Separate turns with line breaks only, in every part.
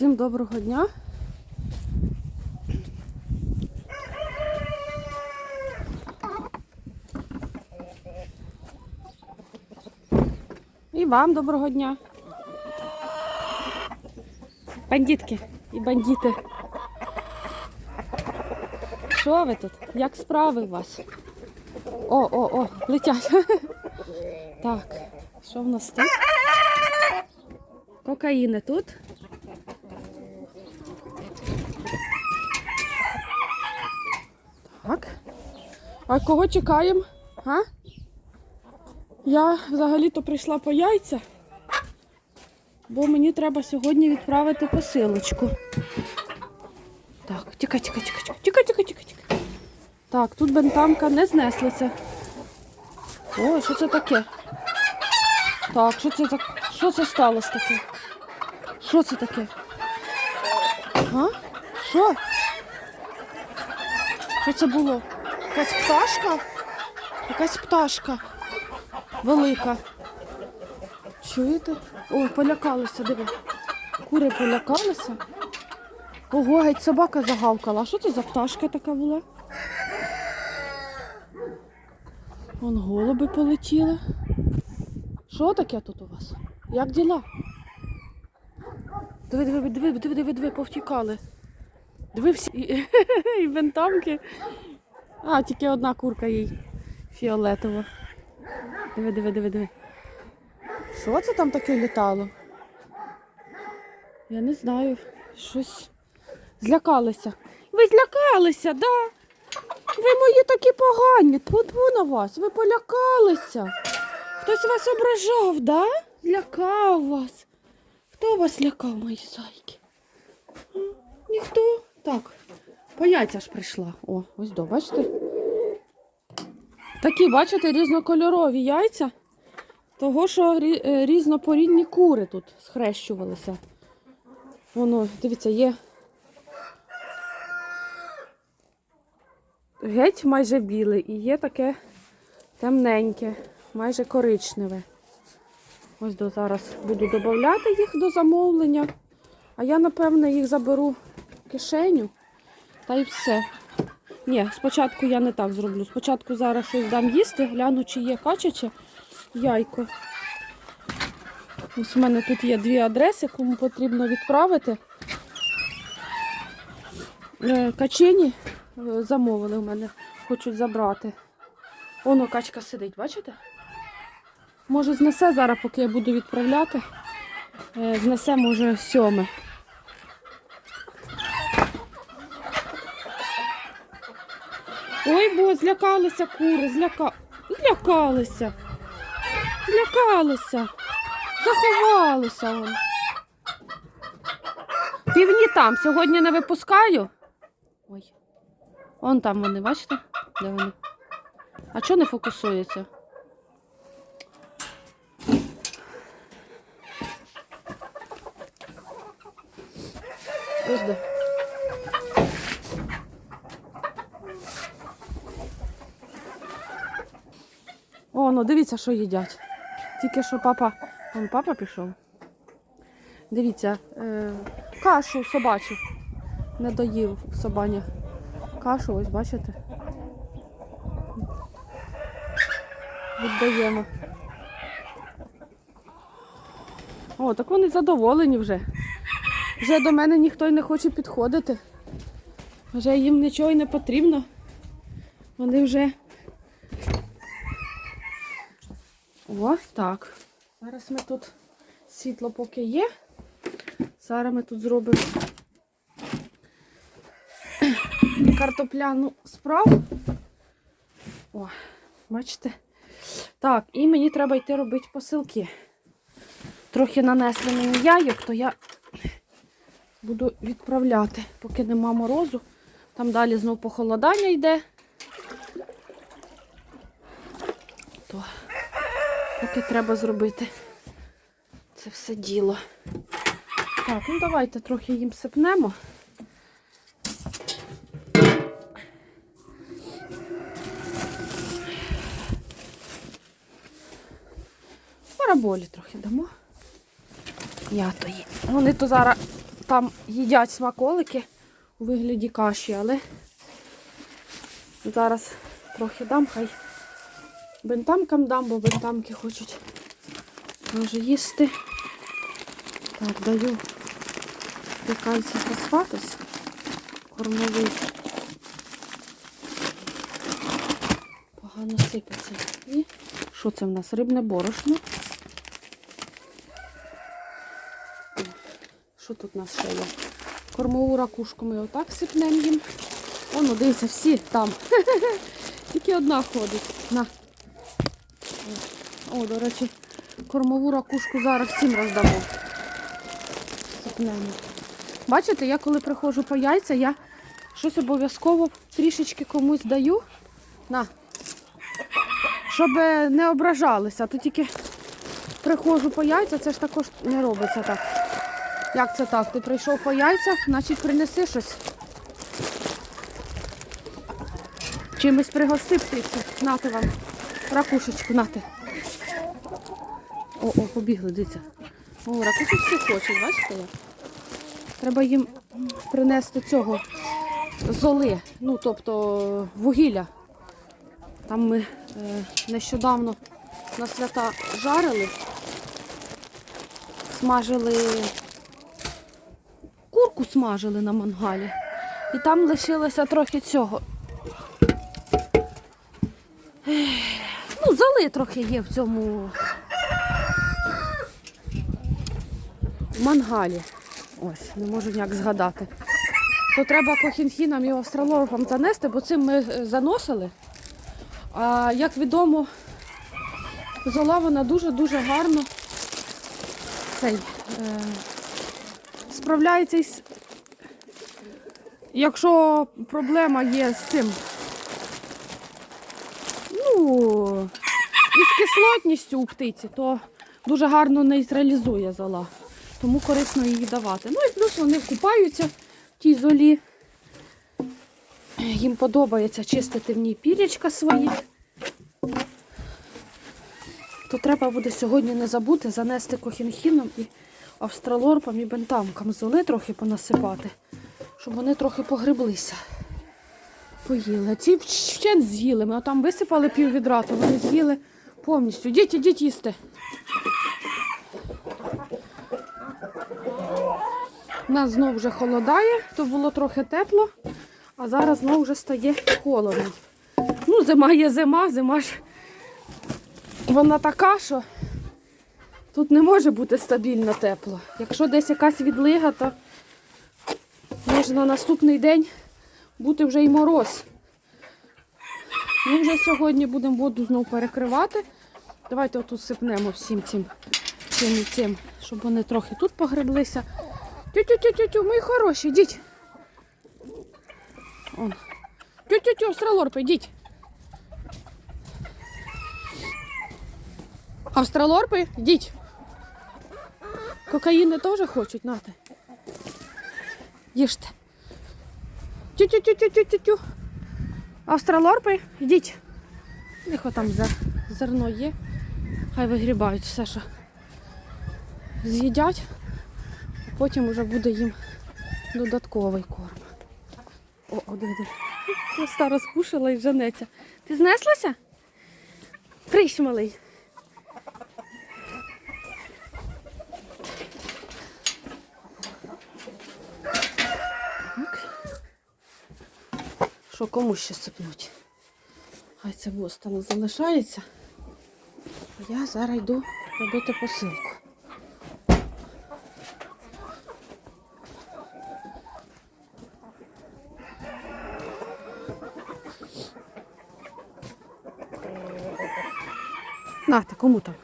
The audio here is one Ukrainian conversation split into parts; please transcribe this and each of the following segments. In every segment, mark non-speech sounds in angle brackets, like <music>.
Всім доброго дня. І вам доброго дня. Бандитки і бандити. Що ви тут? Як справи у вас? О, о, о, летять. <laughs> Так, що в нас тут? Кокаїни тут. А кого чекаємо? А? Я взагалі-то прийшла по яйця, бо мені треба сьогодні відправити посилочку. Так, тікай, тікай, тікай, тікай, тікай, тікай, тікай. Так, тут бентамка не знеслася. О, що це таке? Так, що це таке? Що це сталося таке? Що це таке? А? Що? Що це було? Якась пташка? Якась пташка. Велика. Чуєте? Ой, полякалися, диви. Кури полякалися. Ого, геть собака загавкала. А що це за пташка така була? Вон голуби полетіли. Що таке тут у вас? Як діла? Диви, диви, диви, диви, диви, диви, повтікали. Диви всі і, і бентамки. А, тільки одна курка їй фіолетова. Диви, диви, диви, диви. Що це там таке літало? Я не знаю. Щось злякалися. Ви злякалися, да? Ви мої такі погані. Тьфу-тьфу на вас. Ви полякалися. Хтось вас ображав, да? Злякав вас. Хто вас лякав, мої зайки? Ніхто. Так, по яйця ж прийшла. О, ось до, бачите? Такі, бачите, різнокольорові яйця. Того, що е, різнопорідні кури тут схрещувалися. Воно, дивіться, є геть майже біле і є таке темненьке, майже коричневе. Ось до зараз буду додати їх до замовлення. А я, напевне, їх заберу в кишеню та й все. Ні, спочатку я не так зроблю. Спочатку зараз щось дам їсти, гляну, чи є качаче яйко. Ось у мене тут є дві адреси, кому потрібно відправити. Е, Качені е, замовили в мене, хочуть забрати. Воно качка сидить, бачите? Може знесе зараз, поки я буду відправляти. Е, Знесе, може, сьоме. Ой, бо злякалися кури, зляка... злякалися. Злякалися. Заховалися вони. Півні там. Сьогодні не випускаю. Ой. Вон там вони, бачите? Де вони? А чого не фокусується? Ось де. О, ну дивіться, що їдять. Тільки що папа. Вон папа пішов. Дивіться, е, кашу собачу. Не доїв собаня. Кашу, ось бачите. Віддаємо. О, так вони задоволені вже. Вже до мене ніхто й не хоче підходити. Вже їм нічого й не потрібно. Вони вже. О, так. Зараз ми тут світло поки є. Зараз ми тут зробимо картопляну справу. О, бачите? Так, і мені треба йти робити посилки. Трохи нанесли мені яйок, то я буду відправляти, поки нема морозу. Там далі знов похолодання йде. Поки треба зробити це все діло. Так, ну давайте трохи їм сипнемо. Параболі трохи дамо. Я то їм. Вони то зараз там їдять смаколики у вигляді каші, але зараз трохи дам, хай бентамкам дам, бо бентамки хочуть може їсти. Так, даю кальцій фосфатус кормовий. Погано сипеться. І що це в нас? Рибне борошно. Що тут у нас ще є? Кормову ракушку ми отак сипнемо їм. Воно, дивіться, всі там. <laughs> Тільки одна ходить. На. О, до речі, кормову ракушку зараз всім роздамо. Сипнемо. Бачите, я коли приходжу по яйця, я щось обов'язково трішечки комусь даю. На. Щоб не ображалися. То тільки приходжу по яйця, це ж також не робиться так. Як це так? Ти прийшов по яйцях, значить принеси щось. Чимось пригости птицю. Нати вам. Ракушечку, нати. О, о, побігли, дивіться. О, ракушечки хочуть, бачите? Треба їм принести цього золи, ну тобто вугілля. Там ми е, нещодавно на свята жарили, смажили курку смажили на мангалі. І там лишилося трохи цього. Ех, Золи трохи є в цьому мангалі. Ось, не можу ніяк згадати. То треба кохінхінам і австралорфам занести, бо цим ми заносили. А як відомо, зола вона дуже-дуже гарно цей, е, справляється із. Якщо проблема є з цим, ну, із кислотністю у птиці, то дуже гарно нейтралізує зола. Тому корисно її давати. Ну і плюс вони купаються в тій золі. Їм подобається чистити в ній пірячка свої. То треба буде сьогодні не забути занести кохінхіном і австралорпам і бентамкам золи трохи понасипати, щоб вони трохи погреблися. Поїли. Ці вщент з'їли. Ми там висипали пів відра, вони з'їли повністю. Діть, ідіть їсти. У нас знову вже холодає, то було трохи тепло, а зараз знову вже стає холодно. Ну, зима є зима, зима ж вона така, що тут не може бути стабільно тепло. Якщо десь якась відлига, то може на наступний день бути вже й мороз. Ми вже сьогодні будемо воду знову перекривати. Давайте отут сипнемо всім цим, цим і цим, щоб вони трохи тут погреблися. Тю-тю-тю-тю, мої хороші, йдіть. Тю-тю-тю, австралорпи, йдіть. Австралорпи, йдіть. Кокаїни теж хочуть, нате. Їжте. Тю-тю-тю-тю-тю-тю. Австралорпи, йдіть. У там за зерно є. Хай вигрібають все, що з'їдять. а Потім вже буде їм додатковий корм. О, один. Хвоста розпушила і женеться. Ти знеслася? Прийш. Що кому ще сипнуть? Хай це ось залишається. Я зараз йду робити посилку. Нате, кому там?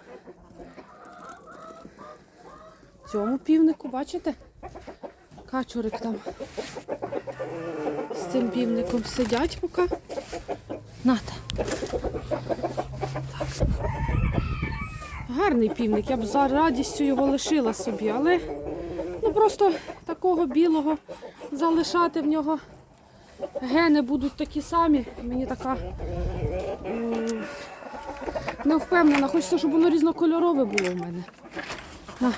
Цьому півнику, бачите? Качурик там з цим півником сидять поки. Нате. Так. Гарний півник, я б за радістю його лишила собі, але ну просто такого білого залишати в нього гени будуть такі самі. Мені така не впевнена, хочеться, щоб воно різнокольорове було в мене. На,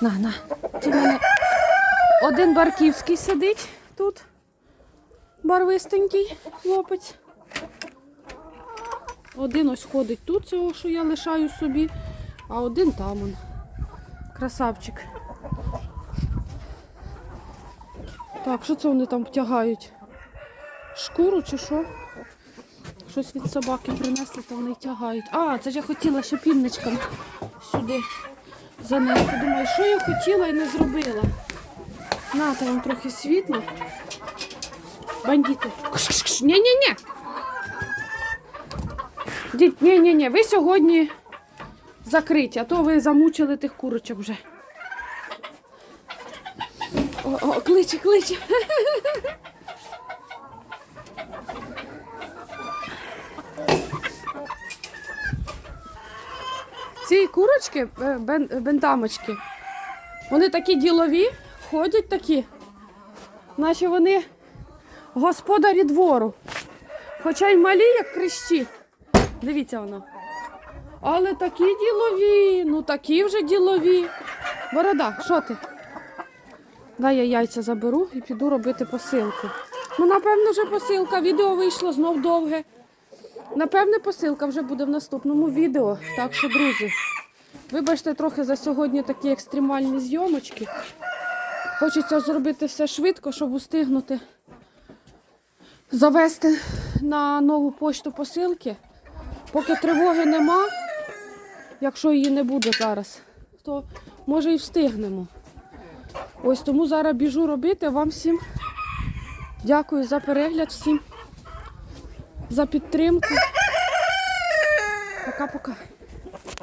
на, на. Ти мене Один барківський сидить тут. Барвистенький хлопець. Один ось ходить тут, цього, що я лишаю собі, а один там он. Красавчик. Так, що це вони там тягають? Шкуру чи що? Щось від собаки принесли, то вони тягають. А, це ж я хотіла ще півничкам сюди занести. Думаю, що я хотіла і не зробила. Нате вам трохи світла. Бандити. Ні-ні-ні. Діть, ні-ні-ні, ви сьогодні закриті, а то ви замучили тих курочок вже. О, о, кличе, кличе. Ці курочки, е, бен, бентамочки, вони такі ділові, ходять такі, наче вони господарі двору. Хоча й малі, як крещі. Дивіться воно. Але такі ділові, ну такі вже ділові. Борода, що ти? Дай я яйця заберу і піду робити посилку. Ну, напевно, вже посилка. Відео вийшло знов довге. Напевне, посилка вже буде в наступному відео. Так що, друзі, вибачте трохи за сьогодні такі екстремальні зйомочки. Хочеться зробити все швидко, щоб устигнути завести на нову пошту посилки. Поки тривоги нема, якщо її не буде зараз, то може і встигнемо. Ось тому зараз біжу робити. Вам всім дякую за перегляд, всім за підтримку. Пока-пока.